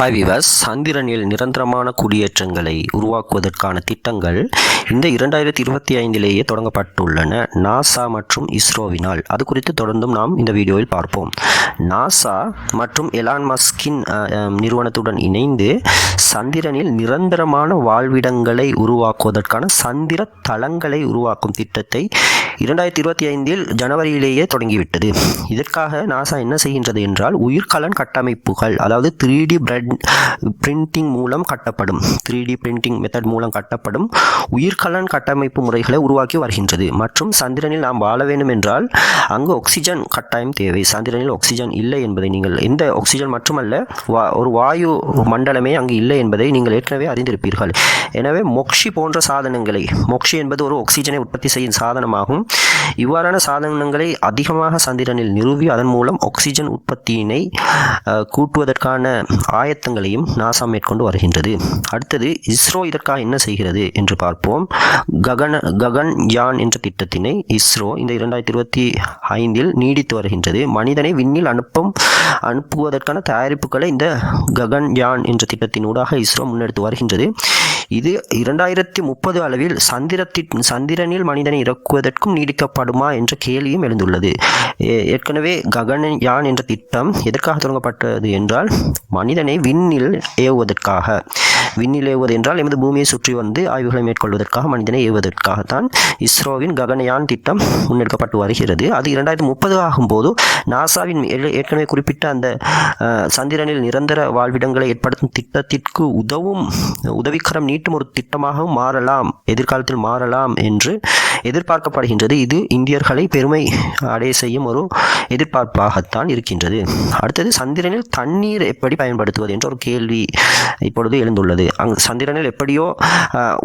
Hi விவஸ் சந்திரனில் நிரந்தரமான குடியேற்றங்களை உருவாக்குவதற்கான திட்டங்கள் இந்த இரண்டாயிரத்தி இருபத்தி ஐந்திலேயே தொடங்கப்பட்டுள்ளன. நாசா மற்றும் இஸ்ரோவினால். அது குறித்து தொடர்ந்தும் நாம் இந்த வீடியோவில் பார்ப்போம். நாசா மற்றும் எலான் மஸ்கின் நிறுவனத்துடன் இணைந்து சந்திரனில் நிரந்தரமான வாழ்விடங்களை உருவாக்குவதற்கான சந்திர தளங்களை உருவாக்கும் திட்டத்தை இரண்டாயிரத்தி இருபத்தி ஐந்தில் ஜனவரியிலேயே தொடங்கிவிட்டது. இதற்காக நாசா என்ன செய்கின்றது என்றால் உயிர்கலன் கட்டமைப்புகள் அதாவது த்ரீ டி பிரிண்டிங் மூலம் கட்டப்படும். த்ரீ டி பிரிண்டிங் மெத்தட் மூலம் கட்டப்படும் உயிர்கலன் கட்டமைப்பு முறைகளை உருவாக்கி வருகின்றது. மற்றும் சந்திரனில் நாம் வாழ வேண்டும் என்றால் அங்கு ஆக்சிஜன் கட்டாயம் தேவை. சந்திரனில் ஆக்சிஜன் இல்லை என்பதை நீங்கள் எந்த ஆக்சிஜன் மட்டுமல்ல வா- ஒரு வாயு மண்டலமே அங்கு இல்லை என்பதை நீங்கள் ஏற்கனவே அறிந்திருப்பீர்கள். எனவே மொக்ஷி போன்ற சாதனங்களை மொக்ஷி என்பது ஒரு ஆக்சிஜனை உற்பத்தி செய்யும் சாதனமாகும். இவ்வாறான சாதனங்களை அதிகமாக சந்திரனில் நிறுவி அதன் மூலம் ஆக்சிஜன் உற்பத்தியினை கூட்டுவதற்கான ஆயத்தங்களையும் நாசா மேற்கொண்டு வருகின்றது. அடுத்தது இஸ்ரோ இதற்காக என்ன செய்கிறது என்று பார்ப்போம். ககன ககன் யான் என்ற திட்டத்தினை இஸ்ரோ இந்த இரண்டாயிரத்தி இருபத்தி ஐந்தில் நீடித்து வருகின்றது. மனிதனை விண்ணில் அனுப்பும் அனுப்புவதற்கான தயாரிப்புகளை இந்த ககன் யான் என்ற திட்டத்தினூடாக இஸ்ரோ முன்னெடுத்து வருகின்றது. இது இரண்டாயிரத்தி முப்பது அளவில் சந்திரத்தின் சந்திரனில் மனிதனை இறக்குவதற்கும் நீடிக்கப்படுமா என்ற கேள்வியும் எழுந்துள்ளது. ஏ- ஏற்கனவே ககன்யான் என்ற திட்டம் எதற்காக தொடங்கப்பட்டது என்றால் மனிதனை விண்ணில் ஏவுவதற்காக. விண்ணில் ஏவுவது என்றால் எமது பூமியை சுற்றி வந்து ஆய்வுகளை மேற்கொள்வதற்காக மனிதனை ஏவுவதற்காகத்தான் இஸ்ரோவின் ககனயான் திட்டம் முன்னெடுக்கப்பட்டு வருகிறது. அது இரண்டாயிரத்தி முப்பது ஆகும்போது நாசாவின் ஏற்கனவே குறிப்பிட்ட அந்த சந்திரனில் நிரந்தர வாழ்விடங்களை ஏற்படுத்தும் திட்டத்திற்கு உதவும் உதவிக்கரம் நீட்டும் ஒரு திட்டமாகவும் மாறலாம் எதிர்காலத்தில் மாறலாம் என்று எதிர்பார்க்கப்படுகின்றது. இது இந்தியர்களை பெருமை அடைய செய்யும் ஒரு எதிர்பார்ப்பாகத்தான் இருக்கின்றது. அடுத்தது சந்திரனில் தண்ணீர் எப்படி பயன்படுத்துவது என்ற ஒரு கேள்வி இப்பொழுது எழுந்துள்ளது. அங்கு சந்திரனில் எப்படியோ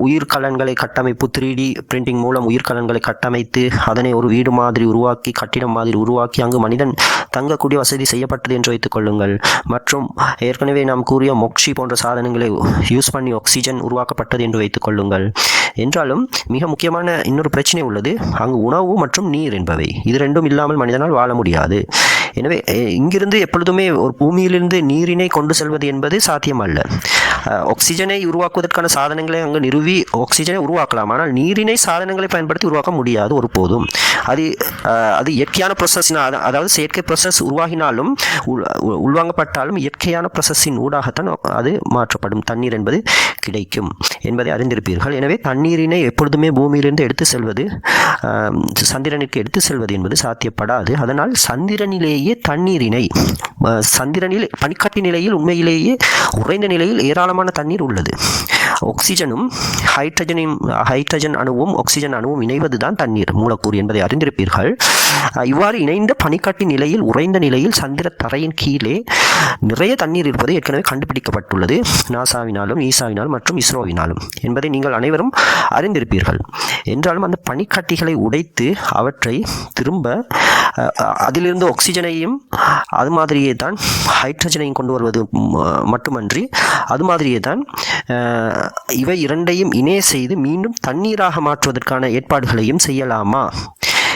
உயிர்கலன்களை கட்டமைப்பு த்ரீ டி பிரிண்டிங் மூலம் உயிர்கலன்களை கட்டமைத்து அதனை ஒரு வீடு மாதிரி உருவாக்கி கட்டிடம் மாதிரி உருவாக்கி அங்கு மனிதன் தங்கக்கூடிய வசதி செய்யப்பட்டது என்று வைத்துக் கொள்ளுங்கள். மற்றும் ஏற்கனவே நாம் கூறிய மொக்ஷி போன்ற சாதனங்களை யூஸ் பண்ணி ஆக்சிஜன் உருவாக்கப்பட்டது என்று வைத்துக் கொள்ளுங்கள். என்றாலும் மிக முக்கியமான இன்னொரு பிரச்சனை உள்ளது. அங்கு உணவு மற்றும் நீர் என்பவை. இது ரெண்டும் இல்லாமல் மனிதனால் வாழ முடியாது. எனவே இங்கிருந்து எப்பொழுதுமே ஒரு பூமியிலிருந்து நீரினை கொண்டு செல்வது என்பது சாத்தியமல்ல. ஆக்சிஜனை உருவாக்குவதற்கான சாதனங்களை அங்கு நிறுவி ஆக்சிஜனை உருவாக்கலாம். ஆனால் நீரினை சாதனங்களை பயன்படுத்தி உருவாக்க முடியாது ஒருபோதும். அது அது இயற்கையான ப்ரொசஸ்னால் அதாவது செயற்கை ப்ரொசஸ் உருவாகினாலும் உள்- உள்வாங்கப்பட்டாலும் இயற்கையான ப்ரொசஸின் ஊடாகத்தான் அது மாற்றப்படும். தண்ணீர் என்பது கிடைக்கும் என்பதை அறிந்திருப்பீர்கள். எனவே தண்ணீரினை எப்பொழுதுமே பூமியிலிருந்து எடுத்து செல்வது சந்திரனிற்கு எடுத்து செல்வது என்பது சாத்தியப்படாது. அதனால் சந்திரனிலேயே தண்ணீரினை சந்திரனில் பனிக்கட்டி நிலையில் உண்மையிலேயே உறைந்த நிலையில் ஏராளமான தண்ணீர் உள்ளது. ஆக்சிஜனும் ஹைட்ரஜனையும் ஹைட்ரஜன் அணுவும் ஆக்சிஜன் அணுவும் இணைவது தான் தண்ணீர் மூலக்கூறு என்பதை அறிந்திருப்பீர்கள். இவ்வாறு இணைந்த பனிக்கட்டி நிலையில் உறைந்த நிலையில் சந்திர தரையின் கீழே நிறைய தண்ணீர் இருப்பது ஏற்கனவே கண்டுபிடிக்கப்பட்டுள்ளது. நாசாவினாலும் ஈசாவினாலும் மற்றும் இஸ்ரோவினாலும் என்பதை நீங்கள் அனைவரும் அறிந்திருப்பீர்கள். என்றாலும் அந்த பனிக்கட்டிகளை உடைத்து அவற்றை திரும்ப அதிலிருந்து ஆக்சிஜனையும் அது மாதிரியே தான் ஹைட்ரஜனையும் கொண்டு வருவது மட்டுமன்றி அது மாதிரியே தான் இவை இரண்டையும் இணைய செய்து மீண்டும் தண்ணீராக மாற்றுவதற்கான ஏற்பாடுகளையும் செய்யலாமா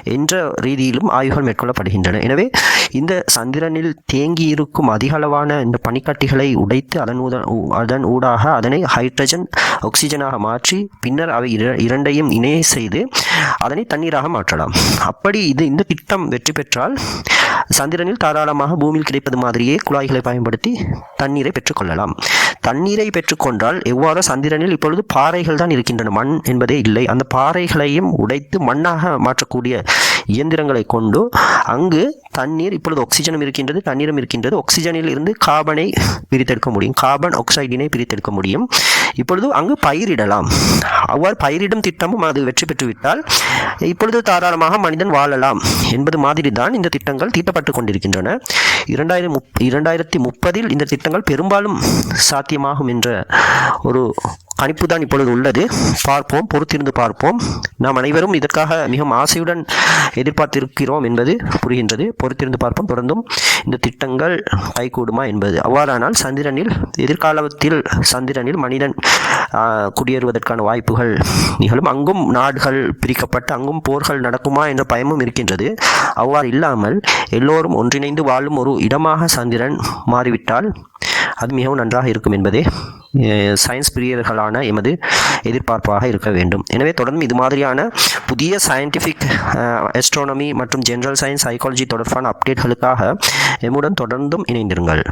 என்ற ரீதியிலும் ஆய்வுகள் மேற்கொள்ளப்படுகின்றன. எனவே இந்த சந்திரனில் தேங்கி இருக்கும் அதிக அளவான இந்த பனிக்கட்டிகளை உடைத்து அதன் அதன் ஊடாக அதனை ஹைட்ரஜன் ஆக்சிஜனாக மாற்றி பின்னர் அவை இர- இரண்டையும் இணைய செய்து அதனை தண்ணீராக மாற்றலாம். அப்படி இது இந்த திட்டம் வெற்றி பெற்றால் சந்திரனில் தாராளமாக பூமியில் கிடைப்பது மாதிரியே குழாய்களை பயன்படுத்தி தண்ணீரை பெற்றுக்கொள்ளலாம். தண்ணீரை பெற்றுக்கொண்டால் எவ்வாறு சந்திரனில் இப்பொழுது பாறைகள் தான் இருக்கின்றன? மண் என்பதே இல்லை. அந்த பாறைகளையும் உடைத்து மண்ணாக மாற்றக்கூடிய இயந்திரங்களை கொண்டு அங்கு தண்ணீர் இப்பொழுது ஆக்சிஜனும் இருக்கின்றது தண்ணீரும் இருக்கின்றது. ஆக்சிஜனில் இருந்து கார்பனை பிரித்தெடுக்க முடியும். கார்பன் ஆக்சைடினை பிரித்தெடுக்க முடியும். இப்பொழுது அங்கு பயிரிடலாம். அவ்வாறு பயிரிடும் திட்டமும் அது வெற்றி பெற்றுவிட்டால் இப்பொழுது தாராளமாக மனிதன் வாழலாம் என்பது மாதிரி தான் இந்த திட்டங்கள் தீட்டப்பட்டு கொண்டிருக்கின்றன. இரண்டாயிரம் முப் இரண்டாயிரத்தி முப்பதில் இந்த திட்டங்கள் பெரும்பாலும் சாத்தியமாகும் என்ற ஒரு கணிப்பு தான் இப்பொழுது உள்ளது. பார்ப்போம் பொறுத்திருந்து பார்ப்போம். நாம் அனைவரும் இதற்காக மிகவும் ஆசையுடன் எதிர்பார்த்திருக்கிறோம் என்பது புரிகின்றது. பொறுத்திருந்து பார்ப்போம். தொடர்ந்தும் இந்த திட்டங்கள் கைகூடுமா என்பது. அவ்வாறானால் சந்திரனில் எதிர்காலத்தில் சந்திரனில் மனிதன் குடியேறுவதற்கான வாய்ப்புகள் நிகழும். அங்கும் நாடுகள் பிரிக்கப்பட்டு அங்கும் போர்கள் நடக்குமா என்ற பயமும் இருக்கின்றது. அவ்வாறு இல்லாமல் எல்லோரும் ஒன்றிணைந்து வாழும் ஒரு இடமாக சந்திரன் மாறிவிட்டால் அது மிகவும் நன்றாக இருக்கும் என்பதே சயின்ஸ் பிரியர்களான எமது எதிர்பார்ப்பாக இருக்க வேண்டும். எனவே தொடர்ந்து இது மாதிரியான புதிய சயின்டிஃபிக் எஸ்ட்ரானமி மற்றும் ஜென்ரல் சயின்ஸ் சைக்காலஜி தொடர்பான அப்டேட்களுக்காக எம்முடன் தொடர்ந்தும் இணைந்திருங்கள்.